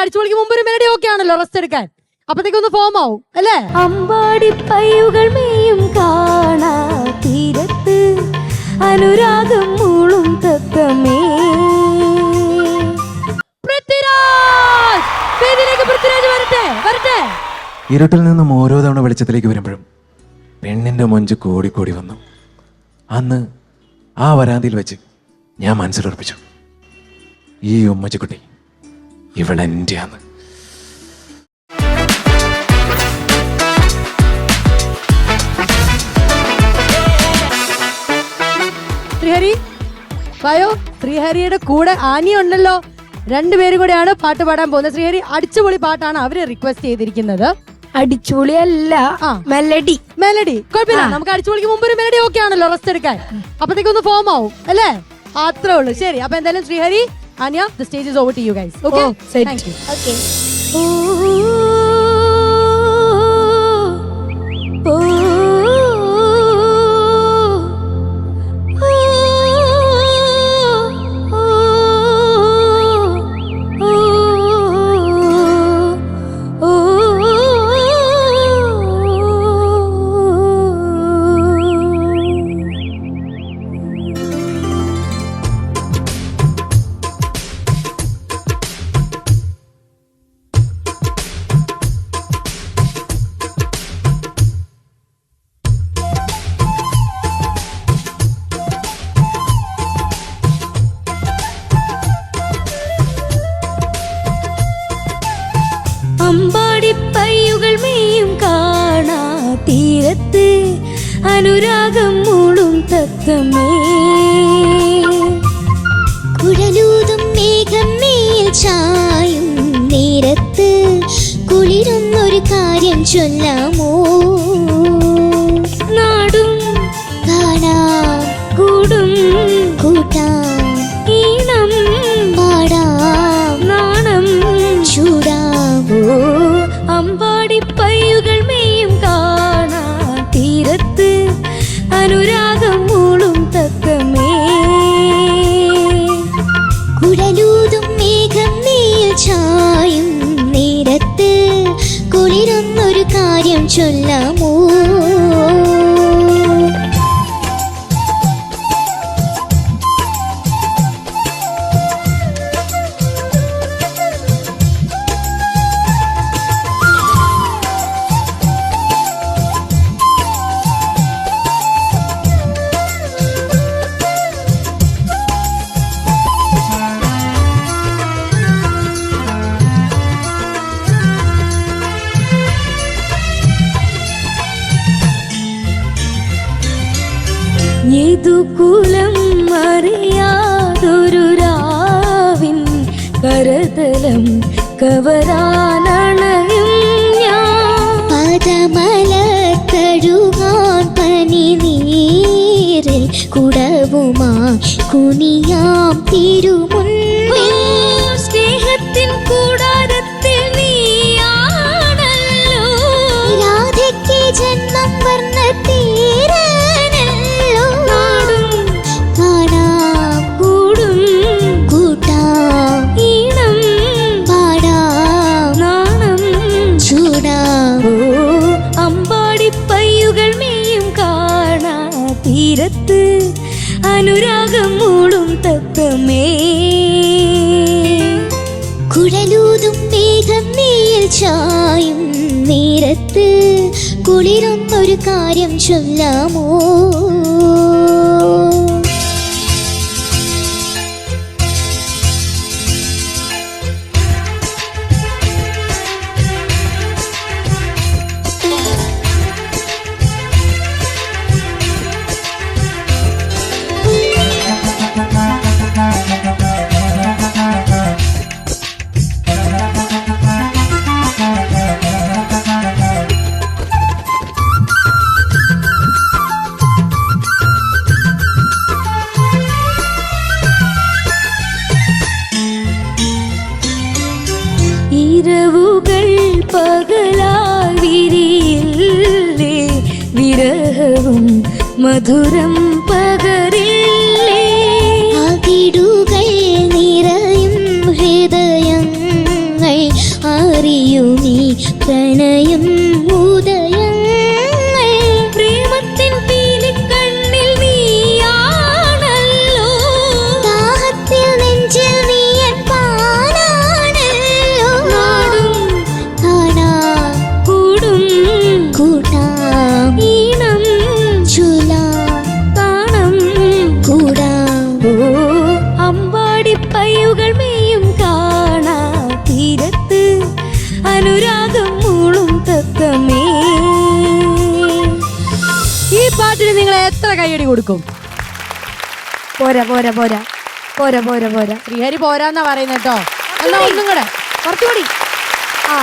അടിച്ചു പൊളിക്ക് മുമ്പ് ഒരു മെലഡി ഓക്കെ ആണല്ലോ റെസ്റ്റ് എടുക്കാൻ. അപ്പത്തേക്കൊന്ന് ഫോം ആവും അല്ലേ? അമ്പാടി പയ്യുകൾ മേയും കാണാ തീരത്ത് അനുരാഗം മൂളും തത്തമേ പൃഥ്വിരാജ്! വേദിയിലേക്ക് പൃഥ്വിരാജ് വരട്ടെ വരട്ടെ. ഇരുട്ടിൽ നിന്നും ഓരോ തവണ വെളിച്ചത്തിലേക്ക് വരുമ്പോഴും പെണ്ണിന്റെ മൊഞ്ച് കോടിക്കോടി വന്നു. അന്ന് ആ വരാന്തിയിൽ വെച്ച് ഞാൻ മനസ്സിലുറപ്പിച്ചു. ഈ ഉമ്മച്ചിക്കുട്ടി ഇവളെന്റെയാന്ന് ശ്രീഹരി? വായോ? ശ്രീഹരിയുടെ കൂടെ ആനി ഉണ്ടല്ലോ രണ്ടുപേരും കൂടെയാണ് പാട്ട് പാടാൻ പോകുന്നത്. ശ്രീഹരി അടിച്ചുപൊളി പാട്ടാണ് അവർ റിക്വസ്റ്റ് ചെയ്തിരിക്കുന്നത്. അടിച്ചുപൊളിയല്ല അല്ല മെലഡി മെലഡി കുഴപ്പമില്ല. നമുക്ക് അടിച്ചുപൊളിക്ക് മുമ്പ് ഒരു മെലഡി ഓക്കെ ആണല്ലോ റെസ്റ്റ് എടുക്കാൻ. അപ്പത്തേക്ക് ഒന്ന് ഫോം ആവും അല്ലേ? അത്രേ ഉള്ളൂ. ശരി അപ്പൊ എന്തായാലും Sreehari Anya, the stage is over to you guys. Okay? Oh. Thank you. Okay. Ooh. അനുരാഗം മൂളും തത്തമേ കുഴലൂതും മേഘം മേൽ ചായും നേരത്ത് കുളിരുന്നൊരു കാര്യം ചൊല്ലാമോ? കാര്യം ചൊല്ലാമോ ഏതു അറിയാതൊരു രാവിൻ കരതലം കവരാനണയും ഞാൻ. പദമല കഴുകാൻ പനി നീരിൽ കുടവുമാ കുനിയാം തിരുമുന്നിൽ നേരത്ത് കുളിരൊന്നൊരു കാര്യം ചൊല്ലാമോ? അറിയുമീ പ്രണയം അനുരാഗം മൂളും തത്തമേ ഈ പാട്ടിന് നിങ്ങൾ എത്ര കൈയടി കൊടുക്കും? പോരാ പോരാ പോരാ. പോരാ പോരാ പോരാ. ശ്രീഹരി പോരാന്നാ പറയുന്നത് കേട്ടോ. എന്നാ ഒന്നും കൂടെ. കുറച്ചുകൂടി. ആ.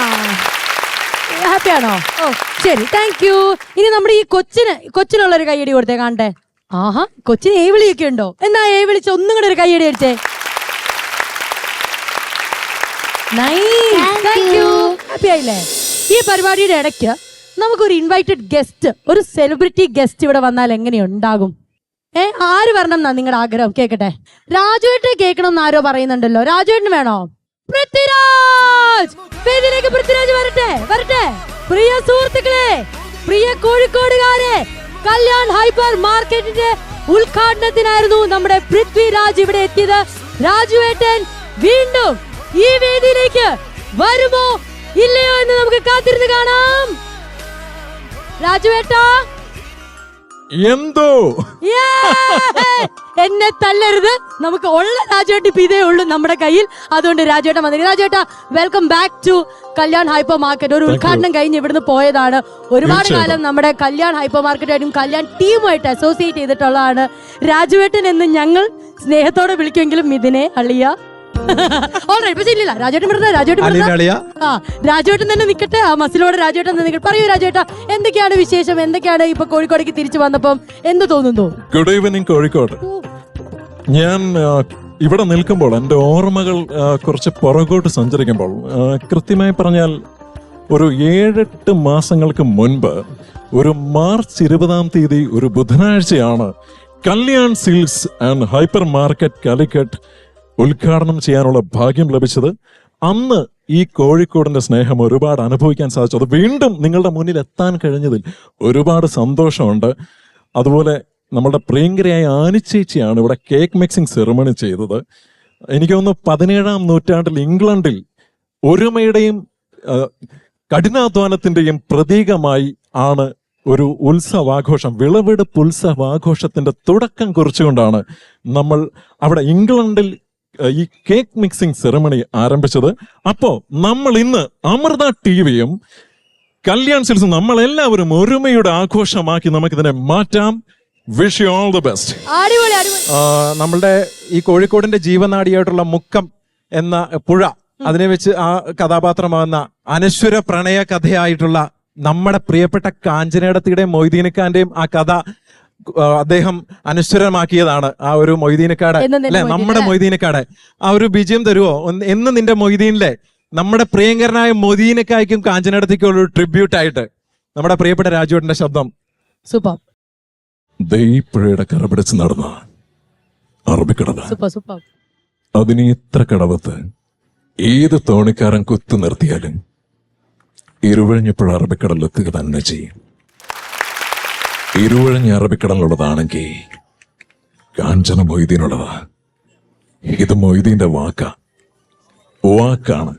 ആണോ? ഓ ശരി. താങ്ക് യു ഇനി നമ്മുടെ ഈ കൊച്ചിന് കൊച്ചിനുള്ള ഒരു കൈയടി കൊടുത്തേ കാണട്ടെ. ആഹാ കൊച്ചിന് ഏ വിളിയൊക്കെ ഉണ്ടോ? എന്നാ ഏ വിളിച്ച് ഒന്നും കൂടെ ഒരു കൈയടി അടിച്ചേ. നൈ താങ്ക് ഹാപ്പി ആയില്ലേ? ഈ പരിപാടിയുടെ ഇടയ്ക്ക് നമുക്കൊരു ഇൻവൈറ്റഡ് ഗസ്റ്റ് ഒരു സെലിബ്രിറ്റി ഗസ്റ്റ് ഇവിടെ വന്നാൽ എങ്ങനെയുണ്ടാകും ഏ ആര് വരണം എന്നാ നിങ്ങളുടെ ആഗ്രഹം? കേക്കട്ടെ. രാജുവേട്ടനെ കേൾക്കണം എന്ന് ആരോ പറയുന്നുണ്ടല്ലോ. രാജുവേട്ടന് വേണോ? പൃഥ്വിരാജ്! വേദിയിലേക്ക് പൃഥ്വിരാജ് വരട്ടെ വരട്ടെ. പ്രിയ സുഹൃത്തുക്കളെ പ്രിയ കോഴിക്കോടുകാരെ കല്യാൺ ഹൈപ്പർ മാർക്കറ്റിന്റെ ഉദ്ഘാടനത്തിനായിരുന്നു നമ്മുടെ പൃഥ്വിരാജ് ഇവിടെ എത്തിയത്. രാജുവേട്ടൻ വീണ്ടും ഈ വേദിയിലേക്ക് വരുമോ? ഇല്ലയോ എന്ന് നമുക്ക് കാത്തിരുന്ന് കാണാം. രാജുവേട്ടാ. എന്തോ! എന്നെ തല്ലരുത്. നമുക്ക് ഉള്ള രാജേട്ട് ഇപ്പൊ ഇതേ ഉള്ളൂ നമ്മുടെ കയ്യിൽ. അതുകൊണ്ട് രാജേട്ടൻ വന്നിരിക്കും രാജേട്ട welcome back to Kalyan hyper market ഒരു ഉദ്ഘാടനം കഴിഞ്ഞ് ഇവിടുന്ന് പോയതാണ്. ഒരുപാട് കാലം നമ്മുടെ കല്യാൺ ഹൈപ്പർ മാർക്കറ്റായിട്ടും കല്യാൺ ടീമുമായിട്ട് അസോസിയേറ്റ് ചെയ്തിട്ടുള്ളതാണ്. രാജുവേട്ടൻ എന്ന് ഞങ്ങൾ സ്നേഹത്തോടെ വിളിക്കുമെങ്കിലും ഇതിനെ അളിയ ഓൾറൈറ്റ് രാജേട്ടൻ രാജേട്ടൻ ആ രാജേട്ടൻ തന്നെ നിൽക്കട്ടെ ആ മസിലോടെ രാജേട്ടൻ തന്നെ നിൽക്കട്ടെ പറയൂ രാജേട്ടാ എന്തൊക്കെയാണ് വിശേഷം? എന്തൊക്കെയാണ് ഇപ്പൊ കോഴിക്കോടേക്ക് തിരിച്ചു വന്നപ്പം? എന്ത് തോന്നുന്നു? Good evening Kozhikode. ഞാൻ ഇവിടെ നിൽക്കുമ്പോൾ എന്റെ ഓർമ്മകൾ കുറച്ച് പുറകോട്ട് സഞ്ചരിക്കുമ്പോൾ കൃത്യമായി പറഞ്ഞാൽ ഒരു ഏഴെട്ട് മാസങ്ങൾക്ക് മുൻപ് ഒരു മാർച്ച് ഇരുപതാം തീയതി ഒരു ബുധനാഴ്ചയാണ് Kalyan silks and hyper market Calicut ഉദ്ഘാടനം ചെയ്യാനുള്ള ഭാഗ്യം ലഭിച്ചത് അന്ന് ഈ കോഴിക്കോടിന്റെ സ്നേഹം ഒരുപാട് അനുഭവിക്കാൻ സാധിച്ചു. അത് വീണ്ടും നിങ്ങളുടെ മുന്നിൽ എത്താൻ കഴിഞ്ഞതിൽ ഒരുപാട് സന്തോഷമുണ്ട്. അതുപോലെ നമ്മുടെ പ്രിയങ്കരയായ ആനിച്ചേച്ചിയാണ് ഇവിടെ കേക്ക് മിക്സിംഗ് സെറമണി ചെയ്തത്. എനിക്ക് തോന്നുന്നു പതിനേഴാം നൂറ്റാണ്ടിൽ ഇംഗ്ലണ്ടിൽ ഒരുമയുടെയും കഠിനാധ്വാനത്തിന്റെയും പ്രതീകമായി ആണ് ഒരു ഉത്സവാഘോഷം വിളവെടുപ്പ് ഉത്സവാഘോഷത്തിന്റെ തുടക്കം കുറിച്ചുകൊണ്ടാണ് നമ്മൾ അവിടെ ഇംഗ്ലണ്ടിൽ ഈ കേക്ക് മിക്സിംഗ് സെറമണി ആരംഭിച്ചത് അപ്പോ നമ്മൾ ഇന്ന് അമൃത ടി വിയും കല്യാൺ സിൽസും നമ്മൾ എല്ലാവരും ഒരുമയുടെ ആഘോഷമാക്കി നമുക്കിതിനെ മാറ്റാം. Wish you all the best നമ്മളുടെ ഈ കോഴിക്കോടിന്റെ ജീവനാടിയായിട്ടുള്ള മുക്കം എന്ന പുഴ അതിനെ വെച്ച് ആ കഥാപാത്രമാകുന്ന അനശ്വര പ്രണയ കഥയായിട്ടുള്ള നമ്മുടെ പ്രിയപ്പെട്ട കാഞ്ചനേടത്തിയുടെയും മൊയ്തീനക്കാന്റെയും ആ കഥ അദ്ദേഹം അനശ്വരമാക്കിയതാണ് ആ ഒരു മൊയ്തീനക്കാട് അല്ലെ? നമ്മുടെ? മൊയ്തീനക്കാട് ആ ഒരു വിജയം തരുമോ ഒന്ന് എന്ന് നിന്റെ മൊയ്തീനിലെ നമ്മുടെ പ്രിയങ്കരനായ മൊയ്തീനക്കായ്ക്കും കാഞ്ചനടത്തേക്കുള്ള ഒരു ട്രിബ്യൂട്ട് ആയിട്ട് നമ്മുടെ പ്രിയപ്പെട്ട രാജുവേട്ടന്റെ ശബ്ദം. സൂപ്പർ. ദൈപ്പുഴയുടെ കറപിടിച്ച് നടന്ന അറബിക്കടവ് സൂപ്പർ സൂപ്പർ. അതിന് ഇത്ര കടവത്ത് ഏത് തോണിക്കാരൻ കുത്തു നിർത്തിയാലും ഇരുവഴിഞ്ഞപ്പോൾ അറബിക്കടലിലെത്തുക തന്നെ ചെയ്യും. ഇരുവഴിഞ്ഞ അറബിക്കടലിനുള്ളതാണെങ്കിൽ കാഞ്ചന മൊയ്തീനുള്ളതാ. ഇത് മൊയ്തീന്റെ വാക്ക. വാക്കാണ്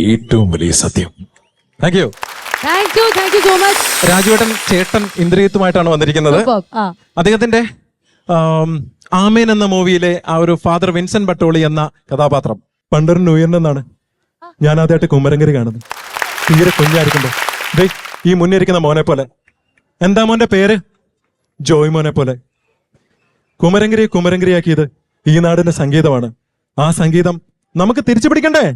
ഏറ്റവും വലിയ സത്യം. Thank you thank you thank you so much രാജുവേട്ടൻ ചേട്ടൻ ഇന്ദ്രിയത്തുമായിട്ടാണ് വന്നിരിക്കുന്നത്. അദ്ദേഹത്തിന്റെ ആമേൻ എന്ന മൂവിയിലെ ആ ഒരു ഫാദർ വിൻസെന്റ് ബട്ടോളി എന്ന കഥാപാത്രം. പണ്ടൊരു ന്യൂയറിനെന്നാണ് ഞാൻ ആദ്യമായിട്ട് കുമരങ്കരി കാണുന്നത്. തീരെ കുഞ്ഞായിരിക്കുമ്പോ. ദേ ഈ മുന്നിരിക്കുന്ന മോനെ പോലെ എന്താ മോന്റെ പേര്? ജോയ് മോനെ പോലെ. കുമരങ്കിരി കുമരങ്കിരിയാക്കിയത് ഈ നാടിന്റെ സംഗീതമാണ്. ആ സംഗീതം നമുക്ക് തിരിച്ചു പിടിക്കണ്ടേ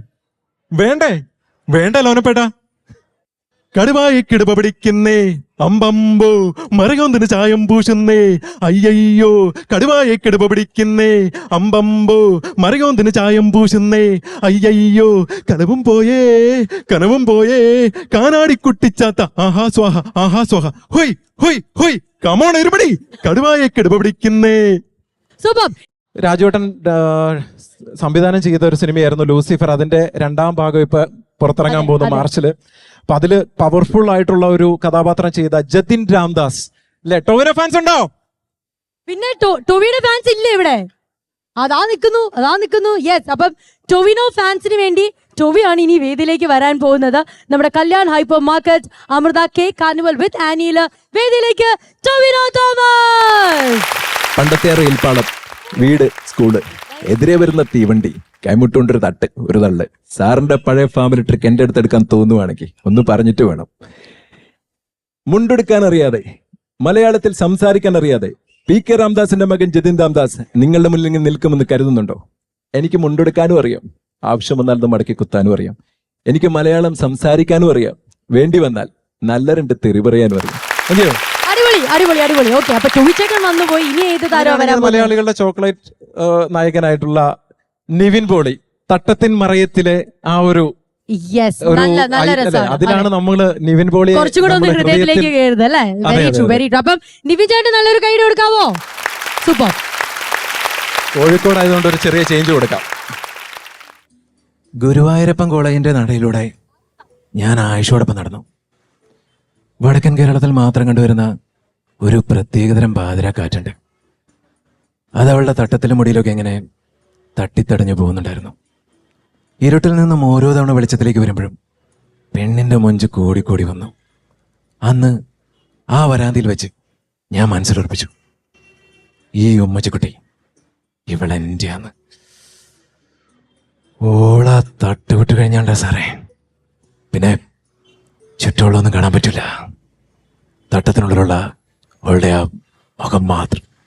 വേണ്ടേ? വേണ്ട ലോനപ്പേട്ട? കടുവായി കിടുപ പിടിക്കുന്നേ. അമ്പമ്പോ മറികൊന്നിന് ചായം പൂശുന്നേ. അയ്യയ്യോ കടുവായി കിടുപ പിടിക്കുന്നേ. അമ്പമ്പോ മറികൊന്നിന് ചായം പൂശുന്നേ. അയ്യയ്യോ കനവും പോയേ കനവും പോയേ. കാനാടി കുട്ടിച്ചാത്ത ആഹാ സ്വാഹ ആഹാ സ്വാഹ. ഹൊയ് ഹൊയ് ഹൊയ്. കമോൺ എരുപടി കടുവായി കിടുപ പിടിക്കുന്നേ. സൂപ്പർ രാജുവേട്ടൻ സംവിധാനം ചെയ്ത ഒരു സിനിമയായിരുന്നു ലൂസിഫർ. അതിന്റെ രണ്ടാം ഭാഗം ഇപ്പൊ പുറത്തിറങ്ങാൻ പോകുന്ന. മാർച്ചിൽ അപ്പൊ അതിൽ പവർഫുൾ ആയിട്ടുള്ള ഒരു കഥാപാത്രം ചെയ്ത ജതിൻ രാംദാസ്. അല്ലെ ടോവിനോ ഫാൻസ് ഉണ്ടോ? പിന്നെ ടോവിയുടെ ടൊവിയുടെ ഫാൻസ് ഇല്ലേ ഇവിടെ? അതാ നിൽക്കുന്നു അതാ നിൽക്കുന്നു യെസ് അപ്പം ടൊവിനോ ഫാൻസിന് വേണ്ടി ടൊവിയാണ് ഇനി വേദിയിലേക്ക് വരാൻ പോകുന്നത്. നമ്മുടെ Kalyan hyper market Amrita K carnival with ആനിയിൽ വേദിയിലേക്ക് ടൊവിനോ തോമസ്! പണ്ടത്തെ റെയിൽപാളം വീട് സ്കൂൾ എതിരെ വരുന്ന തീവണ്ടി. കൈമുട്ടുകൊണ്ടൊരു തട്ട് ഒരു തള്ള്. സാറിന്റെ പഴയ ഫാമിലി ട്രിക്ക് എന്റെ അടുത്ത് എടുക്കാൻ തോന്നുവാണെങ്കിൽ ഒന്ന് പറഞ്ഞിട്ട് വേണം. മുണ്ടെടുക്കാൻ അറിയാതെ മലയാളത്തിൽ സംസാരിക്കാൻ അറിയാതെ പി കെ രാംദാസിന്റെ മകൻ ജതിൻ രാംദാസ് നിങ്ങളുടെ മുന്നിൽ ഇങ്ങനെ നിൽക്കുമെന്ന് കരുതുന്നുണ്ടോ? എനിക്ക് മുണ്ടെടുക്കാനും അറിയാം. ആവശ്യം വന്നാൽ അത് മടക്കി കുത്താനും അറിയാം. എനിക്ക് മലയാളം സംസാരിക്കാനും അറിയാം. വേണ്ടി വന്നാൽ നല്ല രണ്ട് തെറി പറയാനും അറിയാം. അടിപൊളി അടിപൊളി അടിപൊളി. ഓക്കെ അപ്പൊ ടൊവിച്ചേട്ടൻ വന്നുപോയി. ഇനി ഏത് താരോ വരാൻ പോകുന്നത്? മലയാളികളുടെ ചോക്ലേറ്റ് നായകനായിട്ടുള്ള നിവിൻ പോളി തട്ടത്തിൻ മറയത്തിലെ ആ ഒരു യെസ് നല്ല നല്ല രസമാണ്. അതിലാണ് നമ്മൾ നിവിൻ പോളി കുറച്ചുകൂടെ ഒന്ന് ഹൃദയത്തിലേക്ക് വെരി ട്രൂ വെരി ട്രൂ അപ്പം നിവിൻ ചേട്ടൻ നല്ലൊരു ഗൈഡ് കൊടുക്കാവോ സൂപ്പർ കോഴിക്കോട് ആയതുകൊണ്ട് ഒരു ചെറിയ ചേഞ്ച് കൊടുക്കാം. ഗുരുവായൂരപ്പൻ കോളേജിന്റെ നടയിലൂടെ ഞാൻ ആയുഷോടൊപ്പം നടന്നു. വടക്കൻ കേരളത്തിൽ മാത്രം കണ്ടുവരുന്ന ഒരു പ്രത്യേകതരം പാതിരാക്കാറ്റുണ്ട്. അത് അവളുടെ തട്ടത്തിലും മുടിയിലൊക്കെ ഇങ്ങനെ തട്ടിത്തടഞ്ഞു പോകുന്നുണ്ടായിരുന്നു. ഇരുട്ടിൽ നിന്നും ഓരോ തവണ വെളിച്ചത്തിലേക്ക് വരുമ്പോഴും പെണ്ണിന്റെ മൊഞ്ച് കൂടിക്കൂടി വന്നു. അന്ന് ആ വരാന്തിയിൽ വെച്ച് ഞാൻ മനസ്സിലുറപ്പിച്ചു. ഈ ഉമ്മച്ചിക്കുട്ടി ഇവളെന്റെയാന്ന് ഓള തട്ടുവിട്ട് കഴിഞ്ഞാണ്ട സാറേ. പിന്നെ ചുറ്റുമുള്ളൊന്നും കാണാൻ പറ്റില്ല തട്ടത്തിനുള്ളിലുള്ള അവളുടെ ആ മുഖം മാത്രം.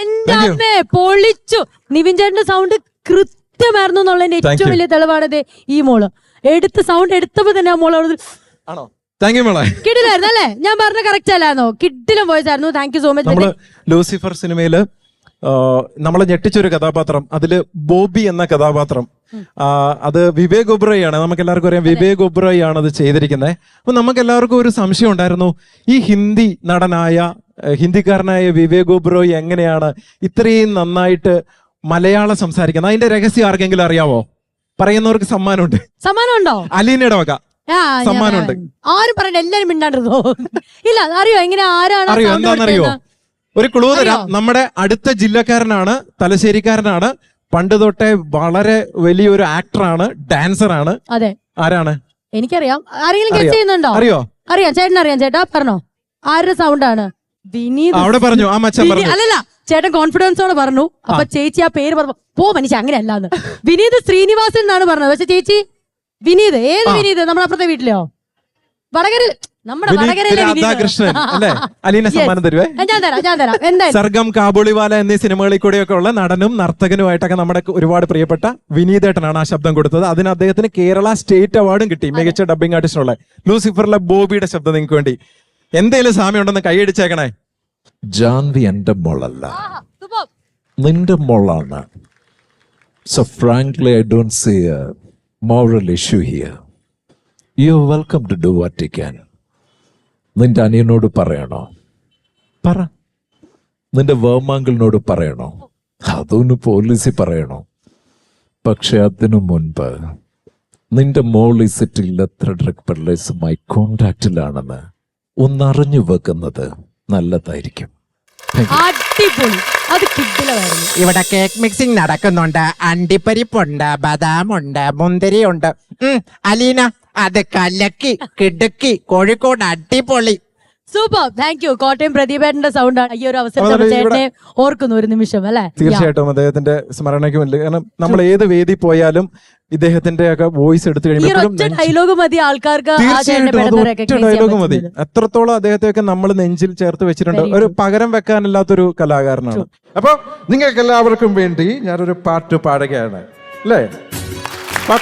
എന്റെ അമ്മേ പൊളിച്ചു. നിവിൻ ചേട്ടന്റെ സൗണ്ട് കൃത്യമായിരുന്നു എന്നുള്ളതിന്റെ Thank ഏറ്റവും. വലിയ തെളിവാണ് ഈ മോൾ. എടുത്ത് സൗണ്ട് എടുത്തപ്പോ തന്നെ ആ മോൾ ആണോ? കിടിലായിരുന്നു അല്ലേ? ഞാൻ പറഞ്ഞ കറക്റ്റ് അല്ലായിരുന്നോ കിട്ടിലും വോയിസ് ആയിരുന്നു. Thank you so much Lucifer സിനിമയിൽ നമ്മളെ ഞെട്ടിച്ചൊരു കഥാപാത്രം. അതിൽ ബോബി എന്ന കഥാപാത്രം. അത് വിവേക് ഒബ്രയാണ് നമുക്ക് എല്ലാവർക്കും അറിയാം വിവേക് ഒബ്രയാണ് അത് ചെയ്തിരിക്കുന്നത് അപ്പൊ നമുക്ക് എല്ലാവർക്കും ഒരു സംശയം ഉണ്ടായിരുന്നു. ഈ ഹിന്ദി നടനായ ഹിന്ദിക്കാരനായ വിവേക് ഒബ്രോയ് എങ്ങനെയാണ് ഇത്രയും നന്നായിട്ട് മലയാളം സംസാരിക്കുന്നത്? അതിന്റെ രഹസ്യം ആർക്കെങ്കിലും അറിയാവോ? പറയുന്നവർക്ക് സമ്മാനമുണ്ട്. സമ്മാനമുണ്ടോ? അലീനയുടെ വക. സമ്മാനമുണ്ട്. ആരും പറയണ്ട എല്ലാരും മിണ്ടാണ്ടിരുന്നോ? ഇല്ല അറിയോ? എങ്ങനെ ആരാണ് അറിയോ? എന്താണെന്നറിയോ ഒരു ക്ലൂ തരാം. നമ്മുടെ അടുത്ത ജില്ലക്കാരനാണ് തലശ്ശേരിക്കാരനാണ്. പണ്ട് തൊട്ടേ വളരെ വലിയൊരു ആക്ടറാണ് ഡാൻസറാണ് അതെ. ആരാണ്? എനിക്കറിയാം. ആരെങ്കിലും അറിയോ? ചെയ്യുന്നുണ്ടോ? അറിയോ? അറിയാം. ചേട്ടൻ അറിയാം ചേട്ടാ പറഞ്ഞോ. ആരുടെ സൗണ്ട് ആണ്? വിനീത്. അവിടെ പറഞ്ഞു. ആ മച്ചൻ വിനി- പറഞ്ഞു. അല്ലല്ല ചേട്ടൻ കോൺഫിഡൻസോടെ പറഞ്ഞു. അപ്പൊ ചേച്ചി ആ പേര് പറഞ്ഞു. പോ മനുഷ്യ അങ്ങനെയല്ലാന്ന്. വിനീത് ശ്രീനിവാസൻ എന്നാണ് പറഞ്ഞത്. പക്ഷെ ചേച്ചി വിനീത് ഏത് വിനീത്? നമ്മുടെ അപ്പുറത്തെ വീട്ടിലെയോ വടകര നമ്മുടെ വിനീത് വടകരയിലെ വിനീത്. രാധാകൃഷ്ണൻ അല്ലേ? അലീന സമ്മാനം തരുവേ? ആ, ഞാൻ തരാം ഞാൻ തരാം. എന്തായാലും. സർഗം കാബൂളിവാല എന്നീ സിനിമകളിൽ കൂടെയൊക്കെ ഉള്ള നടനും നർത്തകനുമായിട്ടൊക്കെ നമ്മുടെ ഒരുപാട് പ്രിയപ്പെട്ട വിനീതേട്ടനാണ് ആ ശബ്ദം കൊടുത്തത്. അതിന് അദ്ദേഹത്തിന് കേരള സ്റ്റേറ്റ് അവാർഡും കിട്ടി. മികച്ച ഡബിംഗ് ആർട്ടിസ്റ്റിനുള്ള ലൂസിഫറിലെ ബോബിയുടെ ശബ്ദം നിങ്ങൾക്ക് വേണ്ടി. എന്തേലും സാമ്യം ഉണ്ടെന്ന് കൈയടിച്ചേക്കണേ? ജാൻവി എന്റെ മോളല്ല. നിന്റെ മോളാണ്. So frankly I don't see moral issue here you welcome to do what you can നിന്റെ അനിയനോട് പറയണോ? പറ. നിന്റെ വേമാങ്കിളിനോട് പറയണോ? അതൊന്ന് പോലീസിൽ പറയണോ? പക്ഷെ അതിനു മുൻപ് നിന്റെ മോൾ ഈ സെറ്റിൽ എത്ര ഡ്രഗ് പെഡലേഴ്സുമായി കോണ്ടാക്റ്റിലാണെന്ന് ഒന്നറിഞ്ഞു വെക്കുന്നത് നല്ലതായിരിക്കും. അടിപൊളി. അത് ഇവിടെ കേക്ക് മിക്സിംഗ് നടക്കുന്നുണ്ട്. അണ്ടിപ്പരിപ്പുണ്ട് ഉണ്ട് മുന്തിരിയുണ്ട്. ഉം, അലീന അത് കലക്കി കിടുക്കി കോഴിക്കോട് അടിപൊളി. സൂപ്പർ താങ്ക് യു കോട്ടയം പ്രദീപേട്ടന്റെ സൗണ്ട് ആണ്. ഈ ഒരു അവസരത്തിൽ അതെ, നമ്മൾ ചേട്ടനെ ഓർക്കുന്നു ഒരു നിമിഷം അല്ലെ? തീർച്ചയായിട്ടും അദ്ദേഹത്തിന്റെ സ്മരണയ്ക്ക് വേണ്ടി കാരണം നമ്മൾ ഏത് വേദി പോയാലും ഇദ്ദേഹത്തിന്റെ ഒക്കെ വോയിസ് എടുത്തു ഈ കഴിയുമ്പോഴും ഡയലോഗ് മതി. ആൾക്കാർക്ക് ആ ചേട്ടനെ തീർച്ചയായിട്ടും അത് പെട്ടെന്ന് ഒറ്റ recognize ചെയ്യാൻ ഡയലോഗ് മതി. പറ്റുന്നത്. എത്രത്തോളം അദ്ദേഹത്തെയൊക്കെ നമ്മൾ നെഞ്ചിൽ ചേർത്ത് വെച്ചിട്ടുണ്ട്. ഒരു. പകരം വെക്കാനില്ലാത്തൊരു കലാകാരനാണ്. അപ്പൊ നിങ്ങൾക്ക് എല്ലാവർക്കും വേണ്ടി ഞാനൊരു പാട്ട് പാടുകയാണ്. അല്ലേ?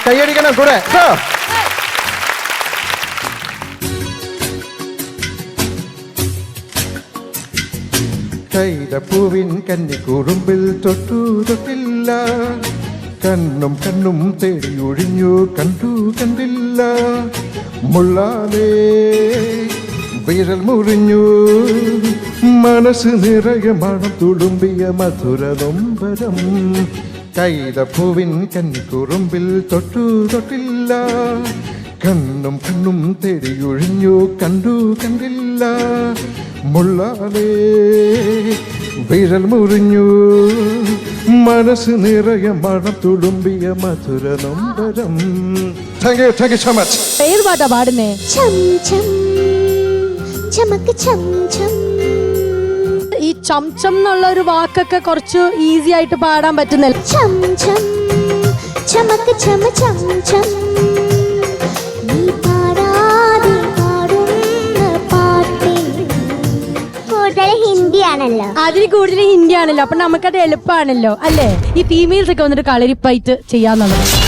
കൈയടിക്കണം കൂടെ. കേട്ടോ? കൈതപ്പൂവിൻ കന്നി കുറുമ്പിൽ തൊട്ടു തൊട്ടില്ല. കണ്ണും കണ്ണും തേടി ഒഴിഞ്ഞു കണ്ടു കണ്ടില്ല. മുള്ളാലേ വിരൽ മുറിഞ്ഞു. മനസ്സ് നിറയെ മണം തുളുമ്പിയ മധുര നൊമ്പരം. കൈതപ്പൂവിൻ കന്നിക്കുറുമ്പിൽ തൊട്ടു തൊട്ടില്ല. കണ്ണും കണ്ണും തെരിയൊഴിഞ്ഞു കണ്ടു കണ്ടില്ല. മുള്ളാലേ വിരൽ മുറിഞ്ഞു. മനസ്സ് നിറയെ മണം തുളുമ്പിയ മധുര നൊമ്പരം. Thank you thank you so much ഏത് പാട്ടാ പാടുന്നേ? ചം ചം ചമക്ക് ചം ചം ഈ ചംചം എന്നുള്ള ഒരു വാക്കൊക്കെ കുറച്ച് ഈസി ആയിട്ട് പാടാൻ പറ്റുന്നില്ല. ചം ചം ചമക്ക് ചമ ചം ചം ഹിന്ദിയാണല്ലോ അതിന് കൂടുതൽ ഹിന്ദി ആണല്ലോ. അപ്പൊ നമുക്കത് എളുപ്പമാണല്ലോ അല്ലേ? ഈ ഫീമെയിൽസ് ഒക്കെ വന്നിട്ട് കളരിപ്പായിട്ട് ചെയ്യാന്നുള്ളത്.